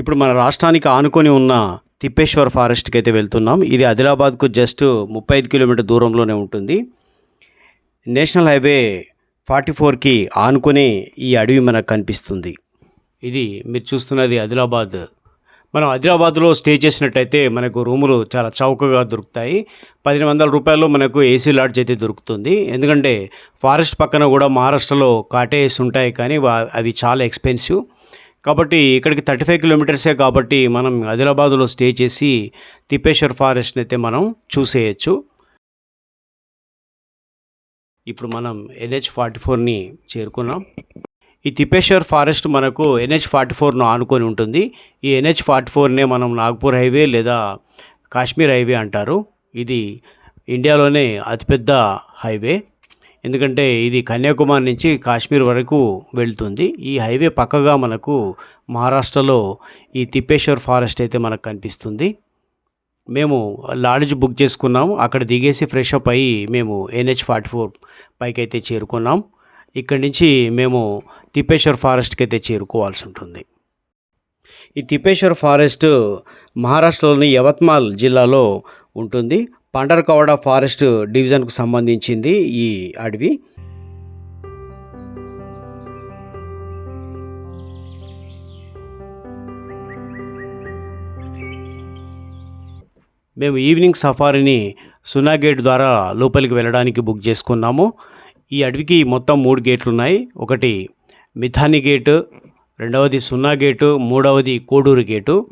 ఇప్పుడు మన రాష్ట్రానికి ఆనుకొని ఉన్న తిప్పేశ్వర్ ఫారెస్ట్కి అయితే వెళ్తున్నాం. ఇది ఆదిలాబాద్కు జస్ట్ ముప్పై ఐదు కిలోమీటర్ దూరంలోనే ఉంటుంది. నేషనల్ హైవే ఫార్టీ ఫోర్కి ఆనుకొని ఈ అడవి మనకు కనిపిస్తుంది. ఇది మీరు చూస్తున్నది ఆదిలాబాద్. మనం ఆదిలాబాద్లో స్టే చేసినట్టయితే మనకు రూములు చాలా చౌకగా దొరుకుతాయి. పదిహేను వందల రూపాయల్లో మనకు ఏసీ లాడ్జ్ అయితే దొరుకుతుంది. ఎందుకంటే ఫారెస్ట్ పక్కన కూడా మహారాష్ట్రలో కాటేస్ ఉంటాయి కానీ అవి చాలా ఎక్స్పెన్సివ్. కాబట్టి ఇక్కడికి థర్టీ ఫైవ్ కిలోమీటర్సే కాబట్టి మనం ఆదిలాబాద్లో స్టే చేసి తిప్పేశ్వర్ ఫారెస్ట్ని అయితే మనం చూసేయచ్చు. ఇప్పుడు మనం ఎన్హెచ్ ఫార్టీ ఫోర్ని చేరుకున్నాం. ఈ తిప్పేశ్వర్ ఫారెస్ట్ మనకు ఎన్హెచ్ ఫార్టీ ఫోర్ను ఆనుకొని ఉంటుంది. ఈ ఎన్హెచ్ ఫార్టీ ఫోర్నే మనం నాగ్పూర్ హైవే లేదా కాశ్మీర్ హైవే అంటారు. ఇది ఇండియాలోనే అతిపెద్ద హైవే. ఎందుకంటే ఇది కన్యాకుమారి నుంచి కాశ్మీర్ వరకు వెళ్తుంది. ఈ హైవే పక్కగా మనకు మహారాష్ట్రలో ఈ తిప్పేశ్వర్ ఫారెస్ట్ అయితే మనకు కనిపిస్తుంది. మేము లాడ్జ్ బుక్ చేసుకున్నాము. అక్కడ దిగేసి ఫ్రెష్ అప్ అయ్యి మేము ఎన్హెచ్ ఫార్టీ ఫోర్ పైకి అయితే చేరుకున్నాం. ఇక్కడి నుంచి మేము తిప్పేశ్వర్ ఫారెస్ట్కి అయితే చేరుకోవాల్సి ఉంటుంది. ఈ తిప్పేశ్వర్ ఫారెస్ట్ మహారాష్ట్రలోని యవత్మాల్ జిల్లాలో ఉంటుంది. పండర్కవడ ఫారెస్ట్ డివిజన్కు సంబంధించింది ఈ అడవి. మేము ఈవినింగ్ సఫారీని సునా గేట్ ద్వారా లోపలికి వెళ్ళడానికి బుక్ చేసుకున్నాము. ఈ అడవికి మొత్తం మూడు గేట్లు ఉన్నాయి ఒకటి మిథాని గేటు రెండవది సున్నా గేటు మూడవది కోడూరు గేటు.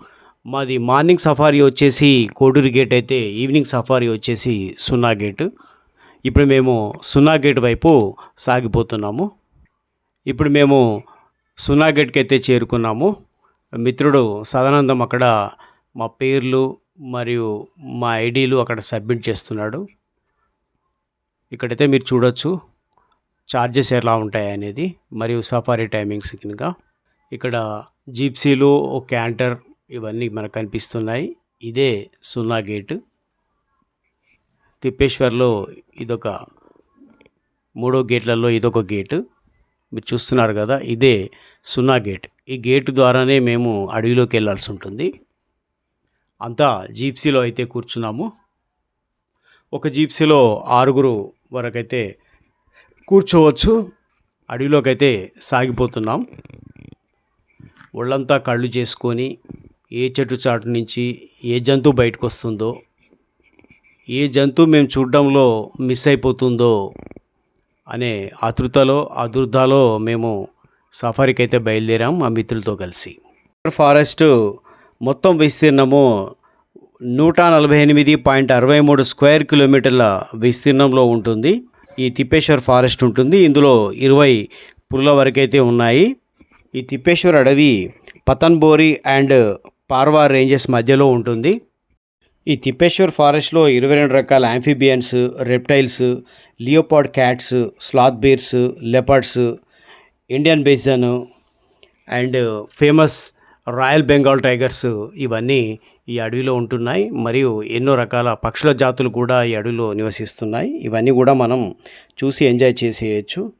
మాది మార్నింగ్ సఫారీ వచ్చేసి కోడూరు గేట్ అయితే ఈవినింగ్ సఫారీ వచ్చేసి సున్నా గేట్. ఇప్పుడు మేము సున్నా గేట్ వైపు సాగిపోతున్నాము. ఇప్పుడు మేము సున్నా గేట్కి అయితే చేరుకున్నాము. మిత్రుడు సదానందం అక్కడ మా పేర్లు మరియు మా ఐడీలు అక్కడ సబ్మిట్ చేస్తున్నాడు. ఇక్కడైతే మీరు చూడొచ్చు ఛార్జెస్ ఎలా ఉంటాయి అనేది మరియు సఫారీ టైమింగ్స్ కింద. ఇక్కడ జీప్సీలు ఒక క్యాంటర్ ఇవన్నీ మనకు కనిపిస్తున్నాయి. ఇదే సున్నా గేటు. తిప్పేశ్వర్లో ఇదొక మూడో గేట్లలో ఇదొక గేటు. మీరు చూస్తున్నారు కదా ఇదే సున్నా గేట్. ఈ గేటు ద్వారానే మేము అడవిలోకి వెళ్ళాల్సి ఉంటుంది. అంతా జీప్సీలో అయితే కూర్చున్నాము. ఒక జీప్సీలో ఆరుగురు వరకైతే కూర్చోవచ్చు. అడవిలోకి అయితే సాగిపోతున్నాం. ఒళ్ళంతా కళ్ళు చేసుకొని ఏ చెట్టు చాటు నుంచి ఏ జంతువు బయటకు వస్తుందో ఏ జంతువు మేము చూడడంలో మిస్ అయిపోతుందో అనే ఆతృతలో ఆదుర్దాలో మేము సఫారీకి అయితే బయలుదేరాం మా మిత్రులతో కలిసి. ఫారెస్ట్ మొత్తం విస్తీర్ణము నూట నలభై ఎనిమిది పాయింట్ అరవై మూడు స్క్వేర్ కిలోమీటర్ల విస్తీర్ణంలో ఉంటుంది. ఈ తిప్పేశ్వర్ ఫారెస్ట్ ఉంటుంది. ఇందులో ఇరవై పుల్ల వరకైతే ఉన్నాయి. ఈ తిప్పేశ్వర్ అడవి పతన్బోరి అండ్ పార్వా రేంజెస్ మధ్యలో ఉంటుంది. ఈ తిప్పేశ్వర్ ఫారెస్ట్లో ఇరవై రెండు రకాల amphibians reptiles leopard cats sloth bears leopards Indian bison and famous royal Bengal tigers ఇవన్నీ ఈ అడవిలో ఉంటున్నాయి. మరియు ఎన్నో రకాల పక్షుల జాతులు కూడా ఈ అడవిలో నివసిస్తున్నాయి. ఇవన్నీ కూడా మనం చూసి ఎంజాయ్ చేసేయచ్చు.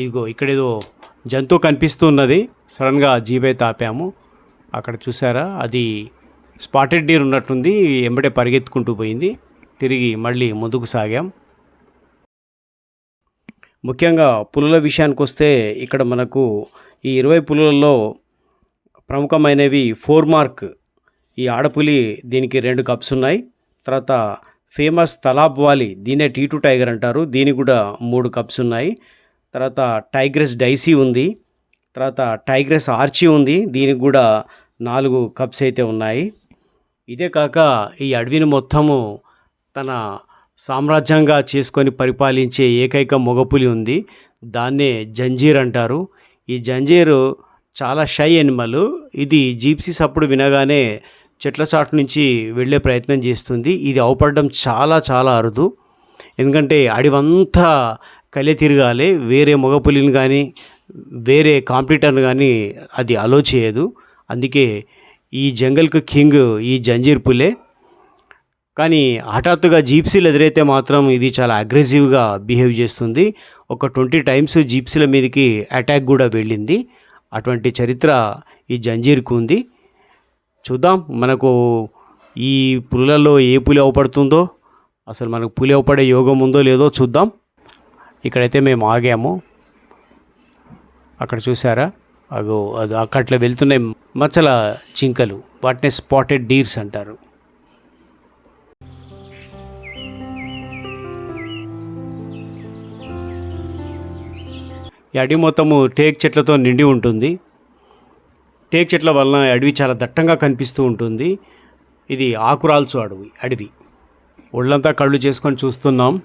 ఇదిగో ఇక్కడేదో జంతువు కనిపిస్తున్నది. సడన్గా జీబే తాపాము. అక్కడ చూసారా? అది స్పాటెడ్ డీర్ ఉన్నట్టుంది. ఎంబడే పరిగెత్తుకుంటూ పోయింది. తిరిగి మళ్ళీ ముందుకు సాగాం. ముఖ్యంగా పులుల విషయానికి వస్తే ఇక్కడ మనకు ఈ ఇరవై పులులలో ప్రముఖమైనవి ఫోర్ మార్క్. ఈ ఆడపులి దీనికి రెండు కప్స్ ఉన్నాయి. తర్వాత ఫేమస్ తలాబ్ వాలి దీనే టీ టూ టైగర్ అంటారు. దీనికి కూడా మూడు కప్స్ ఉన్నాయి. తర్వాత టైగ్రెస్ డైసీ ఉంది. తర్వాత టైగ్రెస్ ఆర్చీ ఉంది. దీనికి కూడా నాలుగు కప్స్ అయితే ఉన్నాయి. ఇదే కాక ఈ అడవిని మొత్తము తన సామ్రాజ్యంగా చేసుకొని పరిపాలించే ఏకైక మొగపులి ఉంది. దాన్నే జంజీర్ అంటారు. ఈ జంజీరు చాలా షై ఎనిమల్. ఇది జీప్సీస్ అప్పుడు వినగానే చెట్ల చాటు నుంచి వెళ్ళే ప్రయత్నం చేస్తుంది. ఇది అవపడడం చాలా చాలా అరుదు. ఎందుకంటే అడివంతా కలే తిరగాలి. వేరే మగపులిని కానీ వేరే కాంపిటీటర్ని కానీ అది అలో చేయదు. అందుకే ఈ జంగల్కు కింగ్ ఈ జంజీర్ పులే. కానీ హఠాత్తుగా జీప్సీలు ఎదురైతే మాత్రం ఇది చాలా అగ్రెసివ్గా బిహేవ్ చేస్తుంది. ఒక ట్వంటీ టైమ్స్ జీప్సీల మీదకి అటాక్ కూడా వెళ్ళింది. అటువంటి చరిత్ర ఈ జంజీర్కు ఉంది. చూద్దాం మనకు ఈ పులులలో ఏ పులి అవపడుతుందో అసలు మనకు పులి అవపడే యోగం ఉందో లేదో చూద్దాం. ఇక్కడైతే మేము ఆగాము. అక్కడ చూసారా? అగో అది అక్కట్లో వెళ్తున్నాయి మచ్చల జింకలు. వాటిని స్పాటెడ్ డీర్స్ అంటారు. ఈ అడవి మొత్తము టేక్ చెట్లతో నిండి ఉంటుంది. టేక్ చెట్ల వలన అడవి చాలా దట్టంగా కనిపిస్తూ ఉంటుంది. ఇది ఆకురాల్చు అడవి అడవి. ఒళ్ళంతా కళ్ళు చేసుకొని చూస్తున్నాం.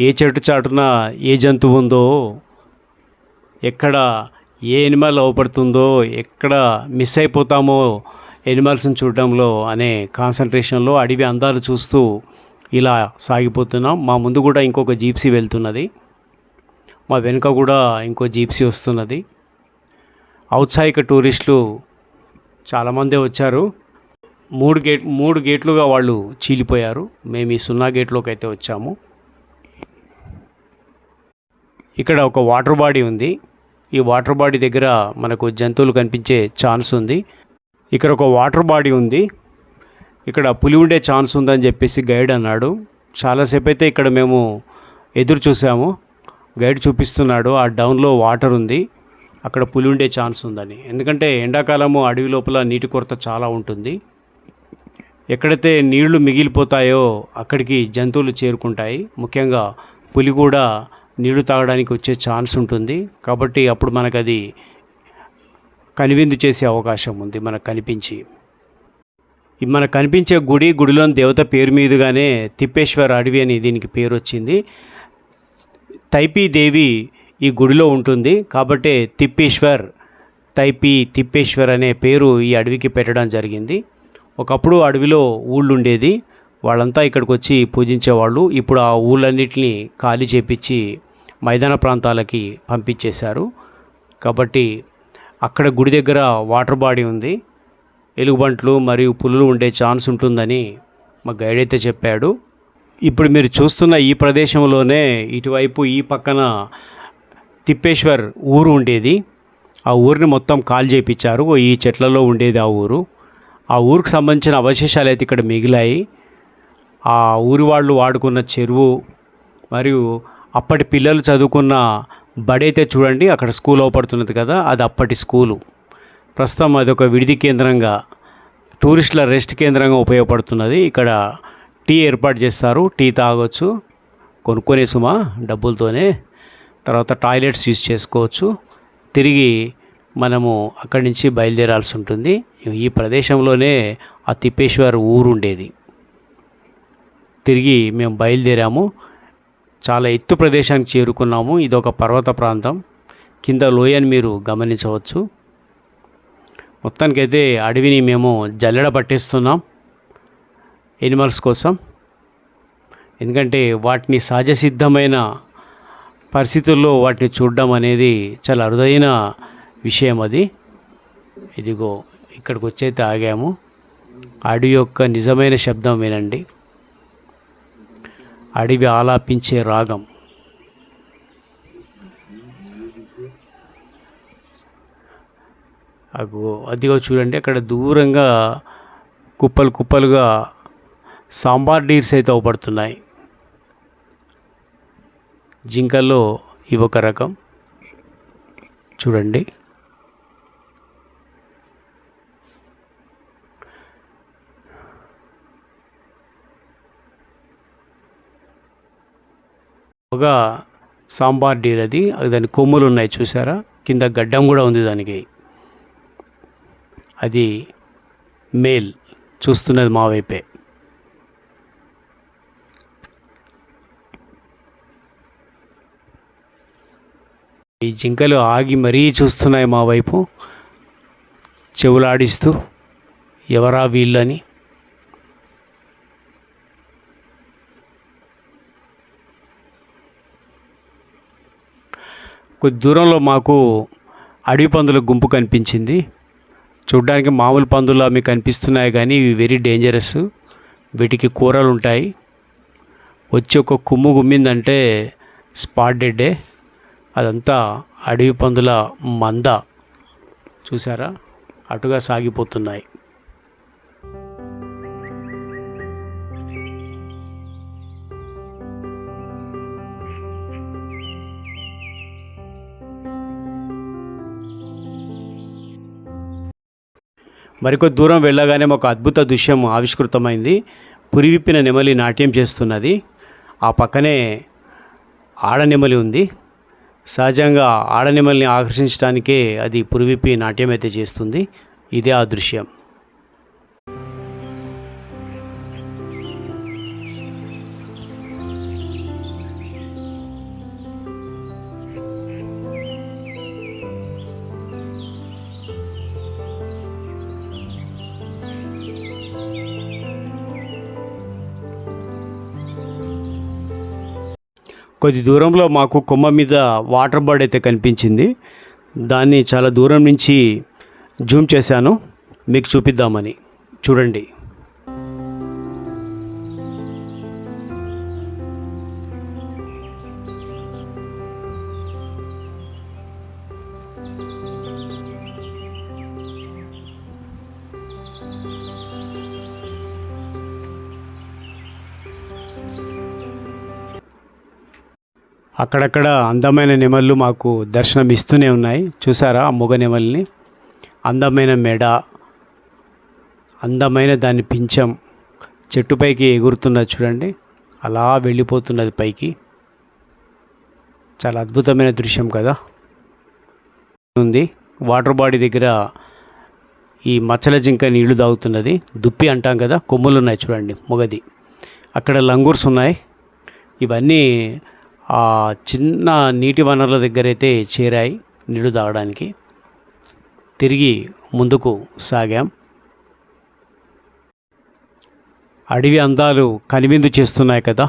ఏ చెట్టు చాటున ఏ జంతువు ఉందో ఎక్కడ ఏ ఎనిమల్ అవపడుతుందో ఎక్కడ మిస్ అయిపోతామో ఎనిమల్స్ని చూడడంలో అనే కాన్సన్ట్రేషన్లో అడవి అందాలు చూస్తూ ఇలా సాగిపోతున్నాం. మా ముందు కూడా ఇంకొక జీప్సీ వెళ్తున్నది. మా వెనుక కూడా ఇంకో జీప్సీ వస్తున్నది. ఔత్సాహిక టూరిస్టులు చాలామందే వచ్చారు. మూడు గేట్ మూడు గేట్లుగా వాళ్ళు చీలిపోయారు. మేము ఈ సున్నా గేట్లోకి అయితే వచ్చాము. ఇక్కడ ఒక వాటర్ బాడీ ఉంది. ఈ వాటర్ బాడీ దగ్గర మనకు జంతువులు కనిపించే ఛాన్స్ ఉంది. ఇక్కడ ఒక వాటర్ బాడీ ఉంది. ఇక్కడ పులి ఉండే ఛాన్స్ ఉందని చెప్పేసి గైడ్ అన్నాడు. చాలాసేపు అయితే ఇక్కడ మేము ఎదురు చూసాము. గైడ్ చూపిస్తున్నాడు. ఆ డౌన్లో వాటర్ ఉంది. అక్కడ పులి ఉండే ఛాన్స్ ఉందని. ఎందుకంటే ఎండాకాలము అడవి లోపల నీటి కొరత చాలా ఉంటుంది. ఎక్కడైతే నీళ్ళు మిగిలిపోతాయో అక్కడికి జంతువులు చేరుకుంటాయి. ముఖ్యంగా పులి కూడా నీళ్ళు తాగడానికి వచ్చే ఛాన్స్ ఉంటుంది. కాబట్టి అప్పుడు మనకు అది కనివిందు చేసే అవకాశం ఉంది మనకు కనిపించి. మనకు కనిపించే గుడి గుడిలోని దేవత పేరు మీదుగానే తిప్పేశ్వర అడవి అని దీనికి పేరు వచ్చింది. తైపీ దేవి ఈ గుడిలో ఉంటుంది. కాబట్టి తిప్పేశ్వర్ తైపీ తిప్పేశ్వర్ అనే పేరు ఈ అడవికి పెట్టడం జరిగింది. ఒకప్పుడు అడవిలో ఊళ్ళు ఉండేది. వాళ్ళంతా ఇక్కడికి వచ్చి పూజించేవాళ్ళు. ఇప్పుడు ఆ ఊళ్ళన్నిటిని ఖాళీ చేపించి మైదాన ప్రాంతాలకి పంపించేశారు. కాబట్టి అక్కడ గుడి దగ్గర వాటర్ బాడీ ఉంది. ఎలుగుబంట్లు మరియు పులులు ఉండే ఛాన్స్ ఉంటుందని మా గైడ్ అయితే చెప్పాడు. ఇప్పుడు మీరు చూస్తున్న ఈ ప్రదేశంలోనే ఇటువైపు ఈ పక్కన తిప్పేశ్వర్ ఊరు ఉండేది. ఆ ఊరిని మొత్తం కాల్ చేయించారు ఈ చెట్లలో ఉండేది ఆ ఊరు. ఆ ఊరికి సంబంధించిన అవశేషాలు అయితే ఇక్కడ మిగిలాయి. ఆ ఊరి వాళ్ళు వాడుకున్న చెరువు మరియు అప్పటి పిల్లలు చదువుకున్న బడైతే చూడండి అక్కడ స్కూల్ అవపడుతున్నది కదా అది అప్పటి స్కూలు. ప్రస్తుతం అది ఒక విడిది కేంద్రంగా టూరిస్టుల రెస్ట్ కేంద్రంగా ఉపయోగపడుతున్నది. ఇక్కడ టీ ఏర్పాటు చేస్తారు టీ తాగొచ్చు కొనుక్కునే సుమా డబ్బులతోనే. తర్వాత టాయిలెట్స్ యూజ్ చేసుకోవచ్చు. తిరిగి మనము అక్కడి నుంచి బయలుదేరాల్సి ఉంటుంది. ఈ ప్రదేశంలోనే ఆ తిప్పేశ్వర్ ఊరు ఉండేది. తిరిగి మేము బయలుదేరాము. చాలా ఎత్తు ప్రదేశానికి చేరుకున్నాము. ఇది ఒక పర్వత ప్రాంతం. కింద లోయని మీరు గమనించవచ్చు. మొత్తానికైతే అడవిని మేము జల్లెడ పట్టిస్తున్నాం ఎనిమల్స్ కోసం. ఎందుకంటే వాటిని సహజ సిద్ధమైన పరిస్థితుల్లో వాటిని చూడడం అనేది చాలా అరుదైన విషయం అది. ఇదిగో ఇక్కడికి వచ్చైతే ఆగాము. అడవి యొక్క నిజమైన శబ్దం వినండి. అడవి ఆలాపించే రాగం. అగో అదిగో చూడండి అక్కడ దూరంగా కుప్పలు కుప్పలుగా సాంబార్ డీర్స్ అయితే అవపడుతున్నాయి. జింకల్లో ఇవొక ఒక రకం. చూడండి. ఒక సాంబార్ డీర్ అది దాని కొమ్ములు ఉన్నాయి చూసారా? కింద గడ్డం కూడా ఉంది దానికి. అది మేల్. చూస్తున్నది మా వైపే. ఈ జింకలు ఆగి మరీ చూస్తున్నాయి మా వైపు. చెవులాడిస్తూ ఎవరా వీళ్ళని? కొద్ది దూరంలో మాకు అడవి పందుల గుంపు కనిపించింది. చూడ్డానికి మామూలు పందులు మీకు కనిపిస్తున్నాయి కానీ ఇవి వెరీ డేంజరస్ వీటికి కూరలు ఉంటాయి వచ్చి ఒక కుమ్ము గుమ్మిందంటే స్పాట్ డెడ్డే అదంతా అడవి పందుల మంద. చూసారా? అటుగా సాగిపోతున్నాయి. మరికొద్ది దూరం వెళ్ళగానే ఒక అద్భుత దృశ్యం ఆవిష్కృతమైంది. పురివిప్పిన నెమలి నాట్యం చేస్తున్నది. ఆ పక్కనే ఆడనెమలి ఉంది. సహజంగా ఆడనెమల్ని ఆకర్షించడానికే అది పురివిప్పి నాట్యం అయితే చేస్తుంది. ఇదే ఆ దృశ్యం. కొద్ది దూరంలో మాకు కొమ్మ మీద వాటర్ బర్డ్ అయితే కనిపించింది. దాన్ని చాలా దూరం నుంచి జూమ్ చేశాను. మీకు చూపిద్దామని. చూడండి. అక్కడక్కడ అందమైన నెమళ్ళు మాకు దర్శనం ఇస్తూనే ఉన్నాయి. చూసారా ఆ మొగ నెమల్ని? అందమైన మెడ అందమైన దాని పించం చెట్టుపైకి ఎగురుతున్నది చూడండి. అలా వెళ్ళిపోతున్నది పైకి. చాలా అద్భుతమైన దృశ్యం కదా? ఉంది. వాటర్ బాడీ దగ్గర ఈ మచ్చల జింక నీళ్ళు తాగుతున్నది. దుప్పి అంటాం కదా? కొమ్ములు ఉన్నాయి చూడండి మొగది. అక్కడ లంగూర్స్ ఉన్నాయి. ఇవన్నీ ఆ చిన్న నీటి వనరుల దగ్గర అయితే చేరాయి నీళ్ళు తాగడానికి. తిరిగి ముందుకు సాగాం. అడవి అందాలు కనివిందు చేస్తున్నాయి కదా.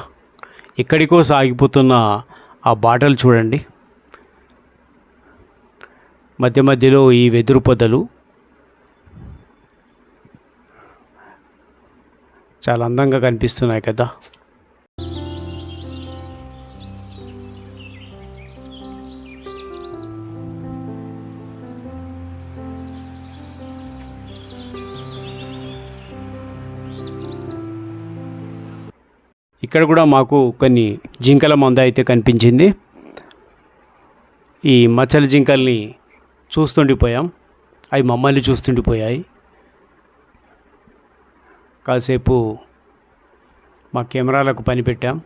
ఎక్కడికో సాగిపోతున్న ఆ బాటలు చూడండి. మధ్య మధ్యలో ఈ వెదురు పొదలు. చాలా అందంగా కనిపిస్తున్నాయి కదా. ఇక్కడ కూడా మాకు కొన్ని జింకల మంద అయితే కనిపించింది. ఈ మచ్చల జింకల్ని చూస్తుండిపోయాం. అవి మమ్మల్ని చూస్తుండిపోయాయి. కాసేపు మా కెమెరాలకు పని పెట్టాం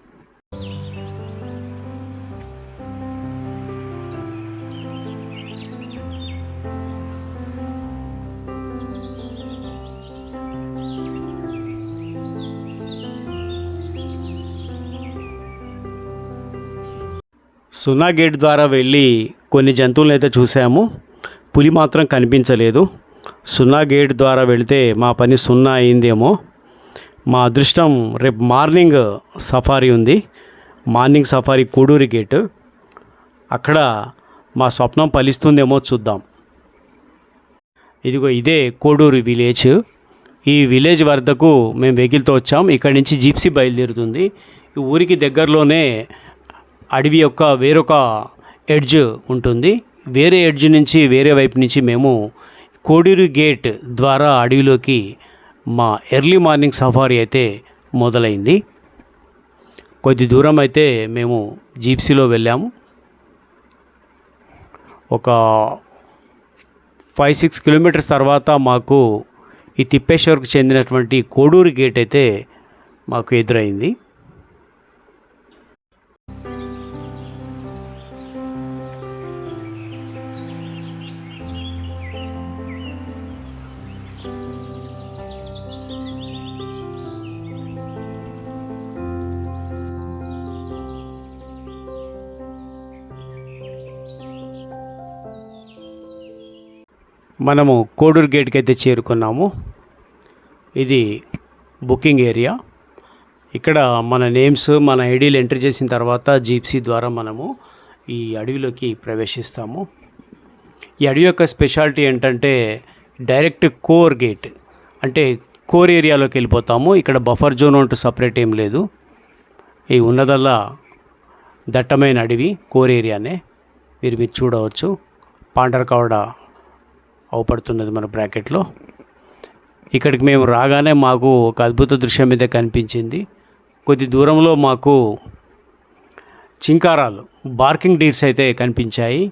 సున్నా గేట్ ద్వారా వెళ్ళి కొన్ని జంతువులను అయితే చూసాము. పులి మాత్రం కనిపించలేదు. సున్నా గేట్ ద్వారా వెళితే మా పని సున్నా అయిందేమో. మా అదృష్టం రేపు మార్నింగ్ సఫారీ ఉంది. Morning safari Koduri gate. అక్కడ మా స్వప్నం ఫలిస్తుందేమో చూద్దాం. ఇదిగో ఇదే కోడూరు విలేజ్. ఈ విలేజ్ వద్దకు మేము వెహికల్తో వచ్చాం. ఇక్కడ నుంచి జీప్సీ బయలుదేరుతుంది. ఈ ఊరికి దగ్గరలోనే అడవి యొక్క వేరొక ఎడ్జ్ ఉంటుంది. వేరే ఎడ్జ్ నుంచి వేరే వైపు నుంచి మేము కోడూరు గేట్ ద్వారా అడవిలోకి మా ఎర్లీ మార్నింగ్ సఫారీ అయితే మొదలైంది. కొద్ది దూరం అయితే మేము జీప్సీలో వెళ్ళాము. ఒక ఫైవ్ సిక్స్ కిలోమీటర్స్ తర్వాత మాకు ఈ తిప్పేశ్వర్కు చెందినటువంటి కోడూరు గేట్ అయితే మాకు ఎదురైంది. మనము కోడూరు గేట్కి అయితే చేరుకున్నాము. ఇది బుకింగ్ ఏరియా. ఇక్కడ మన నేమ్స్ మన ఐడీలు ఎంటర్ చేసిన తర్వాత జీప్సీ ద్వారా మనము ఈ అడవిలోకి ప్రవేశిస్తాము. ఈ అడవి యొక్క స్పెషాలిటీ ఏంటంటే డైరెక్ట్ కోర్ గేట్ అంటే కోర్ ఏరియాలోకి వెళ్ళిపోతాము. ఇక్కడ బఫర్ జోన్ అంటూ సపరేట్ ఏం లేదు. ఈ ఉన్నదల్లా దట్టమైన అడవి కోర్ ఏరియానే. మీరు మీరు చూడవచ్చు. పాండరకావడ అవపడుతున్నది మన బ్రాకెట్లో. ఇక్కడికి మేము రాగానే మాకు ఒక అద్భుత దృశ్యం అయితే కనిపించింది. కొద్ది దూరంలో మాకు చింకారాలు బార్కింగ్ డీర్స్ అయితే కనిపించాయి.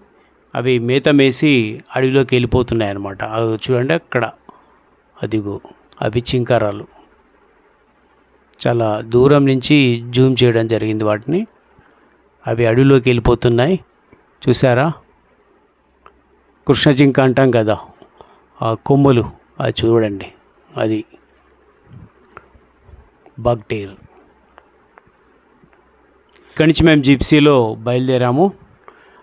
అవి మేత మేసి అడవిలోకి వెళ్ళిపోతున్నాయి అన్నమాట. అది చూడండి అక్కడ. అదిగో అవి చింకారాలు. చాలా దూరం నుంచి జూమ్ చేయడం జరిగింది వాటిని. అవి అడవిలోకి వెళ్ళిపోతున్నాయి. చూసారా కృష్ణ జింక అంటాం కదా ఆ కొమ్ములు అది చూడండి అది బగ్టీర్. ఇక్కడి నుంచి మేము జిప్సీలో బయలుదేరాము.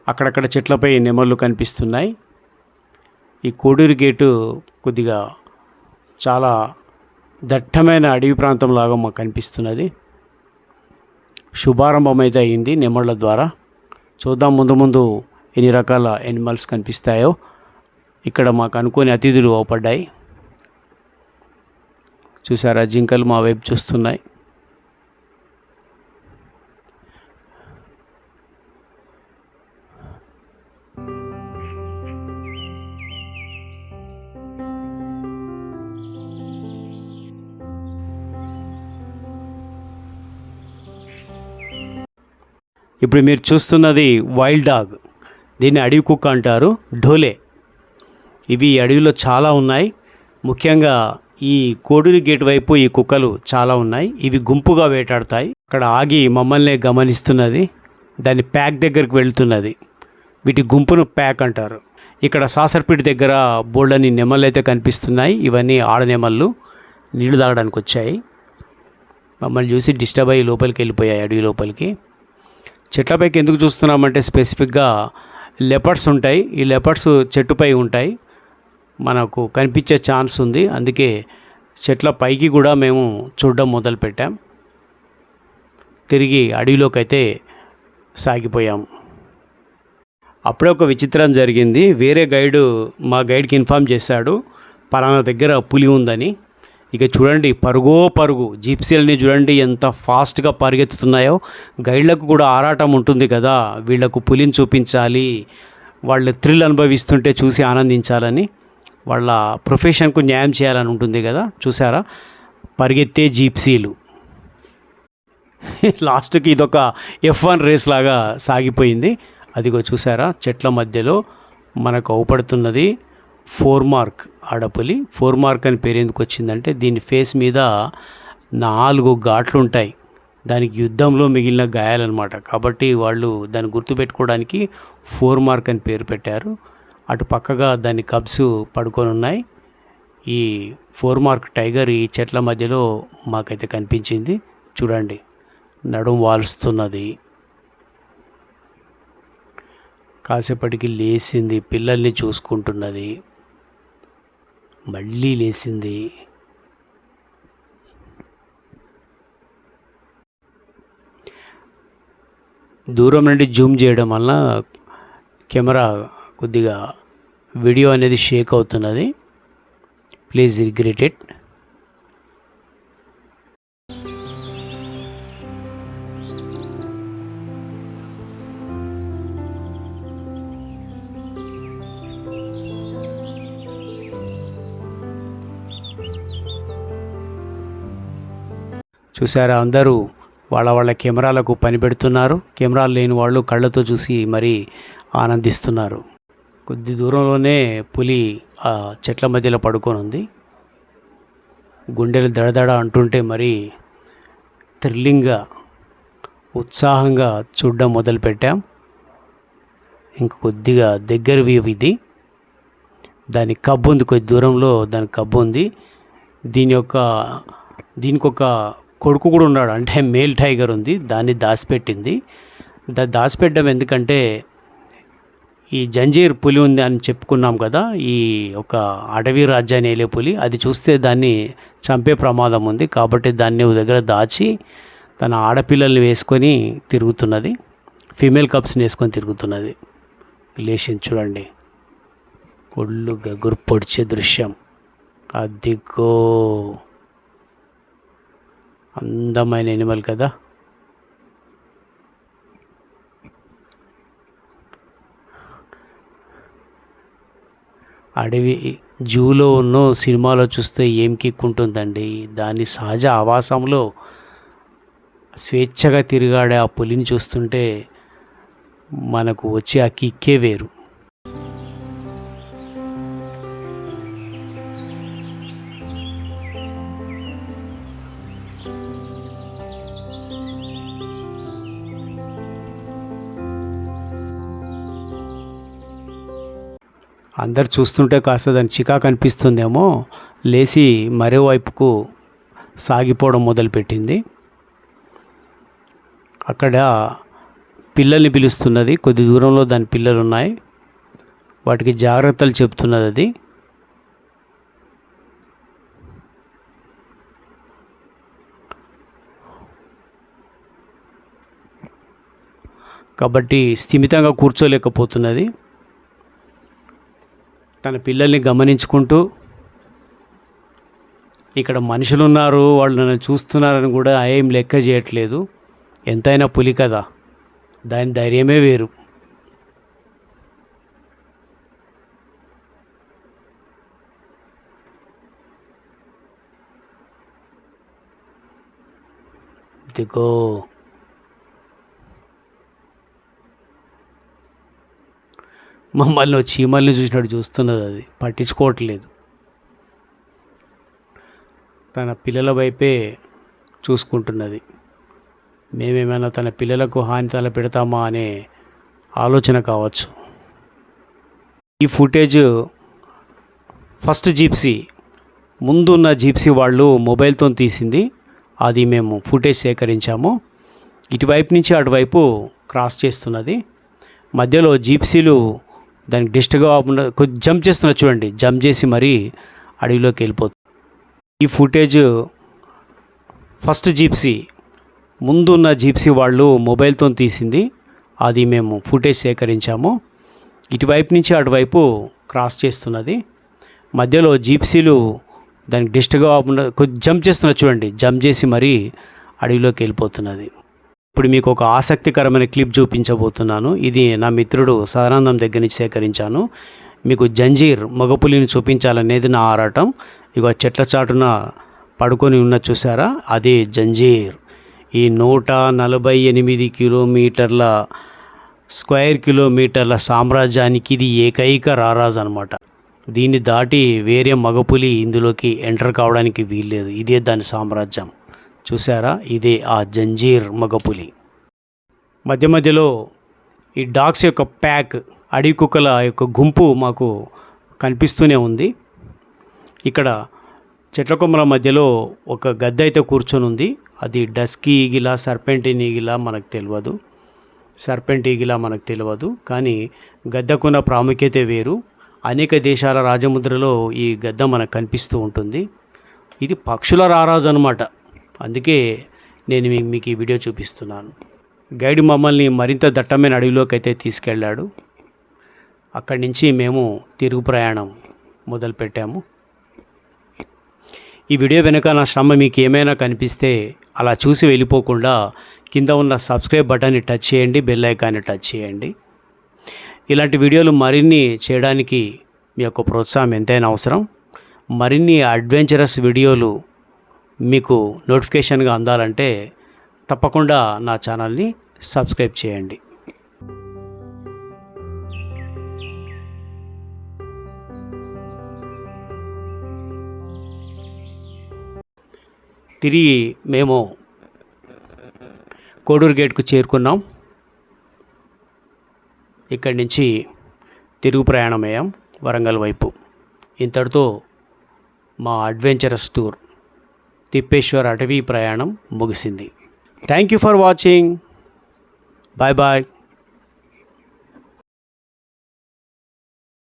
అక్కడక్కడ చెట్లపై నెమళ్ళు కనిపిస్తున్నాయి. ఈ కోడూరు గేటు కొద్దిగా చాలా దట్టమైన అడవి ప్రాంతం లాగా మాకు కనిపిస్తున్నది. శుభారంభం అయితే అయింది నెమళ్ళ ద్వారా. చూద్దాం ముందు ముందు ఎన్ని రకాల ఎనిమల్స్ కనిపిస్తాయో ఇక్కడ మాకు అనుకోని అతిథులు అవపడ్డాయి. చూసారా? జింకలు మా వైపు చూస్తున్నాయి. ఇప్పుడు మీరు చూస్తున్నది వైల్డ్ డాగ్. దీన్ని అడవి కుక్క అంటారు ఢోలే. ఇవి అడవిలో చాలా ఉన్నాయి. ముఖ్యంగా ఈ కోడూరి గేట్ వైపు ఈ కుక్కలు చాలా ఉన్నాయి. ఇవి గుంపుగా వేటాడతాయి. అక్కడ ఆగి మమ్మల్ని గమనిస్తున్నది. దాని ప్యాక్ దగ్గరికి వెళ్తున్నది. వీటి గుంపును ప్యాక్ అంటారు. ఇక్కడ సాసర్పీట దగ్గర బోల్డని నెమళ్ళు అయితే కనిపిస్తున్నాయి. ఇవన్నీ ఆడనెమళ్ళు నీళ్ళు తాగడానికి వచ్చాయి. మమ్మల్ని చూసి డిస్టర్బ్ అయ్యి లోపలికి వెళ్ళిపోయాయి అడవి లోపలికి. చెట్లపైకి ఎందుకు చూస్తున్నామంటే స్పెసిఫిక్గా లెపర్స్ ఉంటాయి. ఈ లెపర్స్ చెట్టుపై ఉంటాయి. మనకు కనిపించే ఛాన్స్ ఉంది. అందుకే చెట్ల పైకి కూడా మేము చూడడం మొదలుపెట్టాం. తిరిగి అడవిలోకి అయితే సాగిపోయాం. అప్పుడే ఒక విచిత్రం జరిగింది. వేరే గైడు మా గైడ్కి ఇన్ఫామ్ చేశాడు. పలానా దగ్గర పులి ఉందని. ఇక చూడండి పరుగో పరుగు జీప్సీలని చూడండి ఎంత ఫాస్ట్గా పరిగెత్తుతున్నాయో. గైడ్లకు కూడా ఆరాటం ఉంటుంది కదా వీళ్ళకు పులిని చూపించాలి వాళ్ళు థ్రిల్ అనుభవిస్తుంటే చూసి ఆనందించాలని వాళ్ళ ప్రొఫెషన్కు న్యాయం చేయాలని ఉంటుంది కదా చూసారా? పరిగెత్తే జీప్సీలు. లాస్ట్కి ఇదొక ఎఫ్ వన్ రేస్ లాగా సాగిపోయింది. అదిగో చూసారా చెట్ల మధ్యలో మనకు అవుపడుతున్నది. ఫోర్ మార్క్ ఆడపులి. ఫోర్ మార్క్ అని పేరు ఎందుకు వచ్చిందంటే దీని ఫేస్ మీద నాలుగు ఘాట్లు ఉంటాయి. దానికి యుద్ధంలో మిగిలిన గాయాలన్నమాట. కాబట్టి వాళ్ళు దాన్ని గుర్తుపెట్టుకోవడానికి ఫోర్ మార్క్ అని పేరు పెట్టారు. అటు పక్కగా దాని కబ్స్ పడుకొని ఉన్నాయి. ఈ ఫోర్ మార్క్ టైగర్ ఈ చెట్ల మధ్యలో మాకైతే కనిపించింది. చూడండి నడుం వాల్స్తున్నది. కాసేపటికి లేచింది పిల్లల్ని చూసుకుంటున్నది. మళ్ళీ లేచింది. దూరం నుండి జూమ్ చేయడం వల్ల కెమెరా కొద్దిగా వీడియో అనేది షేక్ అవుతున్నది. Please regret it. చూసారా అందరూ వాళ్ళ వాళ్ళ కెమెరాలకు పని పెడుతున్నారు. కెమెరాలు లేని వాళ్ళు కళ్ళతో చూసి మరీ ఆనందిస్తున్నారు. కొద్ది దూరంలోనే పులి ఆ చెట్ల మధ్యలో పడుకొని ఉంది గుండెలు దడదడ అంటుంటే మరి థ్రిల్లింగ్గా ఉత్సాహంగా చూడడం మొదలుపెట్టాం. ఇంక కొద్దిగా దగ్గర వ్యూ ఇది. దాని కబ్బు ఉంది కొద్ది దూరంలో దాని కబ్బు ఉంది. దీని యొక్క దీనికి ఒక కొడుకు కూడా ఉన్నాడు. అంటే మేల్ టైగర్ ఉంది. దాన్ని దాచిపెట్టింది దా దాచిపెట్టడం ఎందుకంటే ఈ జంజీర్ పులి ఉంది అని చెప్పుకున్నాం కదా. ఈ ఒక అడవి రాజ్యాన్ని వెళ్ళే పులి. అది చూస్తే దాన్ని చంపే ప్రమాదం ఉంది. కాబట్టి దాన్ని దగ్గర దాచి తన ఆడపిల్లల్ని వేసుకొని తిరుగుతున్నది. ఫీమేల్ కప్స్ని వేసుకొని తిరుగుతున్నది. లేచింది చూడండి. కొళ్ళు గగురు పొడిచే దృశ్యం. అదిగో. అందమైన ఎనిమల్ కదా. అడవి జూలో ఉన్న సినిమాలో చూస్తే ఏం కిక్కుంటుందండి? దాని సహజ ఆవాసంలో స్వేచ్ఛగా తిరిగాడే ఆ పులిని చూస్తుంటే మనకు వచ్చే ఆ కిక్కే వేరు. అందరు చూస్తుంటే కాస్త దాని చికాకు అనిపిస్తుందేమో లేచి మరోవైపుకు సాగిపోవడం మొదలుపెట్టింది. అక్కడ పిల్లల్ని పిలుస్తున్నది కొద్ది దూరంలో దాని పిల్లలు ఉన్నాయి వాటికి జాగ్రత్తలు చెప్తున్నది అది. కాబట్టి స్థిమితంగా కూర్చోలేకపోతున్నది. తన పిల్లల్ని గమనించుకుంటూ ఇక్కడ మనుషులు ఉన్నారు వాళ్ళు నన్ను చూస్తున్నారని కూడా ఏం లెక్క చేయట్లేదు. ఎంతైనా పులి కదా. దాని ధైర్యమే వేరు. దిగో మమ్మల్ని చీమల్ని చూసినట్టు చూస్తున్నది అది. పట్టించుకోవట్లేదు. తన పిల్లల వైపే చూసుకుంటున్నది. మేమేమైనా తన పిల్లలకు హాని తల పెడతామా అనే ఆలోచన కావచ్చు. ఈ ఫుటేజ్ ఫస్ట్ జీప్సీ. ముందున్న జీప్సీ వాళ్ళు మొబైల్తో తీసింది. అది మేము ఫుటేజ్ సేకరించాము. ఇటువైపు నుంచి అటువైపు క్రాస్ చేస్తున్నది. మధ్యలో జీప్సీలు దానికి డిస్టర్గా కొద్ది జంప్ చేస్తున్నా చూడండి. జంప్ చేసి మరీ అడవిలోకి వెళ్ళిపోతుంది ఈ ఫుటేజ్ ఫస్ట్ జీప్సీ ముందున్న జీప్సీ వాళ్ళు మొబైల్తో తీసింది. అది మేము ఫుటేజ్ సేకరించాము. ఇటువైపు నుంచి అటువైపు క్రాస్ చేస్తున్నది. మధ్యలో జీప్సీలు దానికి డిస్టర్గా కొద్ది జంప్ చేస్తున్నా చూడండి. జంప్ చేసి మరీ అడవిలోకి వెళ్ళిపోతున్నది. ఇప్పుడు మీకు ఒక ఆసక్తికరమైన క్లిప్ చూపించబోతున్నాను. ఇది నా మిత్రుడు సదానందం దగ్గర నుంచి సేకరించాను. మీకు జంజీర్ మగపులిని చూపించాలనేది నా ఆరాటం. ఇక చెట్ల చాటున పడుకొని ఉన్న చూసారా? అదే జంజీర్. ఈ నూట నలభై ఎనిమిది కిలోమీటర్ల స్క్వేర్ కిలోమీటర్ల సామ్రాజ్యానికి ఇది ఏకైక రారాజు అనమాట దీన్ని దాటి వేరే మగపులి ఇందులోకి ఎంటర్ కావడానికి వీల్లేదు. ఇదే దాని సామ్రాజ్యం. చూసారా ఇదే ఆ జంజీర్ మగపులి. మధ్య మధ్యలో ఈ డాగ్స్ యొక్క ప్యాక్ అడవి కుక్కల యొక్క గుంపు మాకు కనిపిస్తూనే ఉంది. ఇక్కడ చెట్ల కొమ్మల మధ్యలో ఒక గద్ద అయితే కూర్చొని ఉంది. అది డస్కీ ఈగిలా సర్పెంటిన్ ఈగిలా మనకు తెలియదు. సర్పెంట్ ఈగిలా మనకు తెలియదు. కానీ గద్దకున్న ప్రాముఖ్యత వేరు. అనేక దేశాల రాజముద్రలో ఈ గద్ద మనకు కనిపిస్తూ ఉంటుంది. ఇది పక్షుల రారాజు అనమాట అందుకే నేను మీ- మీకు ఈ వీడియో చూపిస్తున్నాను. గైడ్ మమ్మల్ని మరింత దట్టమైన అడవిలోకి అయితే తీసుకెళ్ళాడు. అక్కడి నుంచి మేము తిరుగు ప్రయాణం మొదలుపెట్టాము. ఈ వీడియో వెనుక నా శ్రమ మీకు ఏమైనా కనిపిస్తే అలా చూసి వెళ్ళిపోకుండా కింద ఉన్న సబ్స్క్రైబ్ బటన్ని టచ్ చేయండి బెల్ ఐకాన్ని టచ్ చేయండి. ఇలాంటి వీడియోలు మరిన్ని చేయడానికి మీ యొక్క ప్రోత్సాహం ఎంతైనా అవసరం. మరిన్ని అడ్వెంచరస్ వీడియోలు మీకు నోటిఫికేషన్గా అందాలంటే తప్పకుండా నా ఛానల్ని సబ్స్క్రైబ్ చేయండి. తిరిగి మేము కోడూరు గేట్కు చేరుకున్నాం. ఇక్కడి నుంచి తిరుగు ప్రయాణమయ్యాం వరంగల్ వైపు. ఇంతటితో మా అడ్వెంచరస్ టూర్ తిప్పేశ్వర్ అటవీ ప్రయాణం ముగిసింది. Thank you for watching bye bye